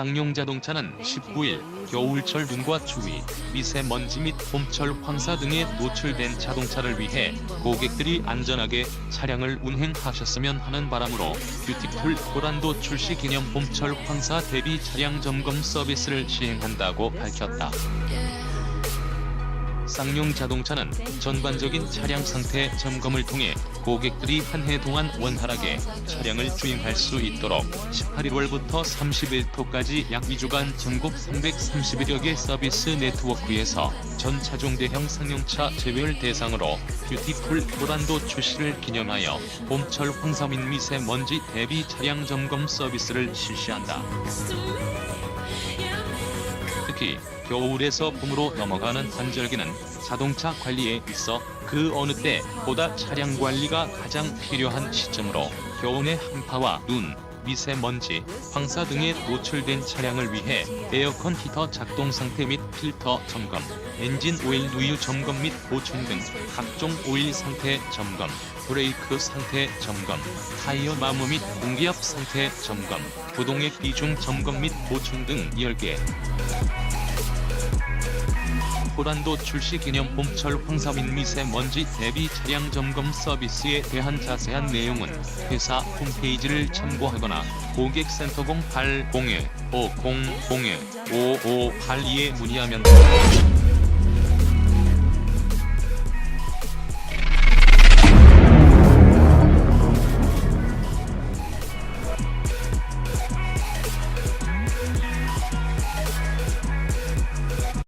쌍용 자동차는 19일 겨울철 눈과 추위, 미세먼지 및 봄철 황사 등에 노출된 자동차를 위해 고객들이 안전하게 차량을 운행하셨으면 하는 바람으로 뷰티풀 고란도 출시 기념 봄철 황사 대비 차량 점검 서비스를 시행한다고 밝혔다. 쌍용 자동차는 전반적인 차량 상태 점검을 통해 고객들이 한 해 동안 원활하게 차량을 주행할 수 있도록 18일월부터 31토까지 약 2주간 전국 331여 개 서비스 네트워크에서 전 차종 대형 상용차 제외를 대상으로 뷰티풀 고란도 출시를 기념하여 봄철 황사 및 미세먼지 대비 차량 점검 서비스를 실시한다. 특히 겨울에서 봄으로 넘어가는 환절기는 자동차 관리에 있어 그 어느 때보다 차량 관리가 가장 필요한 시점으로 겨울의 한파와 눈, 미세먼지, 황사 등에 노출된 차량을 위해 에어컨 히터 작동 상태 및 필터 점검, 엔진 오일 누유 점검 및 보충 등 각종 오일 상태 점검, 브레이크 상태 점검, 타이어 마모 및 공기압 상태 점검, 구동의 비중 점검 및 보충 등 10개. 호란도 출시 기념 봄철 황사 및 미세먼지 대비 차량 점검 서비스에 대한 자세한 내용은 회사 홈페이지를 참고하거나 고객센터 0801 5001 5582에 문의하면 됩니다.